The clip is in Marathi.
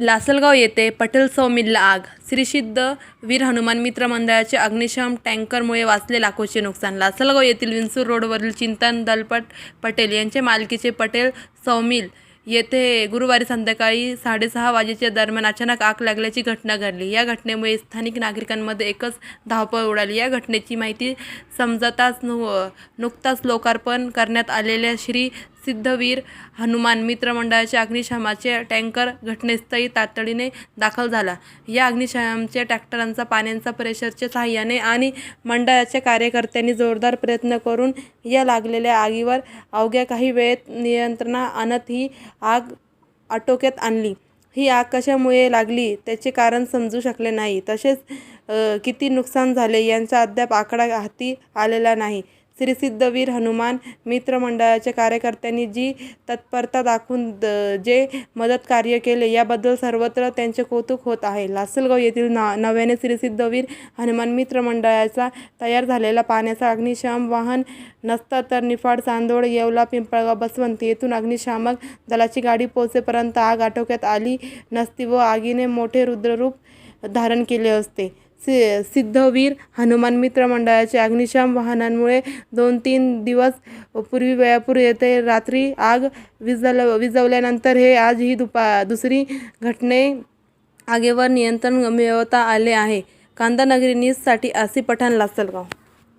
लासलगाव येथे पटेल सौमिलला आग श्रीसिद्ध वीर हनुमान मित्र मंडळाचे अग्निशम टँकरमुळे वाचले लाखोचे नुकसान. लासलगाव येथील विंसूर रोडवरील चिंतन दलपट पटेल यांचे मालकीचे पटेल सौमिल येथे गुरुवारी संध्याकाळी साडेसहा वाजेच्या दरम्यान अचानक आग लागल्याची घटना घडली. या घटनेमुळे स्थानिक नागरिकांमध्ये एकच धावपळ उडाली. या घटनेची माहिती समजताच नु नुकताच लोकार्पण करण्यात आलेल्या श्री सिद्धवीर हनुमान मित्र मंडळाचे अग्निशमाचे टँकर घटनेस्थळी तातडीने दाखल झाला. या अग्निशमनाच्या ट्रॅक्टरांचा पाण्याचा प्रेशरच्या सहाय्याने आणि मंडळाच्या कार्यकर्त्यांनी जोरदार प्रयत्न करून या लागलेल्या आगीवर अवघ्या काही वेळेत नियंत्रणा आणत ही आग आटोक्यात आणली. ही आग कशामुळे लागली त्याचे कारण समजू शकले नाही. तसेच किती नुकसान झाले यांचा अद्याप आकडा हाती आलेला नाही. श्रीसिद्धवीर हनुमान मित्रमंडळाच्या कार्यकर्त्यांनी जी तत्परता दाखवून द- जे मदत कार्य केले याबद्दल सर्वत्र त्यांचे कौतुक होत आहे. लासलगाव येथील ना नव्याने श्रीसिद्धवीर हनुमान मित्रमंडळाचा तयार झालेला पाण्याचा अग्निशामक वाहन नसता तर निफाड चांदोड येवला पिंपळगाव बसवंत येथून अग्निशामक दलाची गाडी पोहोचेपर्यंत आग आटोक्यात आली नसती व आगीने मोठे रुद्ररूप धारण केले असते. सि सिद्धवीर हनुमान मित्र मंडळाचे अग्निशाम वाहनांमुळे दोन तीन दिवस पूर्वी वेळापूर येथे रात्री आग विजल विझवल्यानंतर हे आज ही दुपा दुसरी घटने आगेवर नियंत्रण मिळवता आले आहे. कांदानगरी न्यूजसाठी आसी पठाण लासलगाव.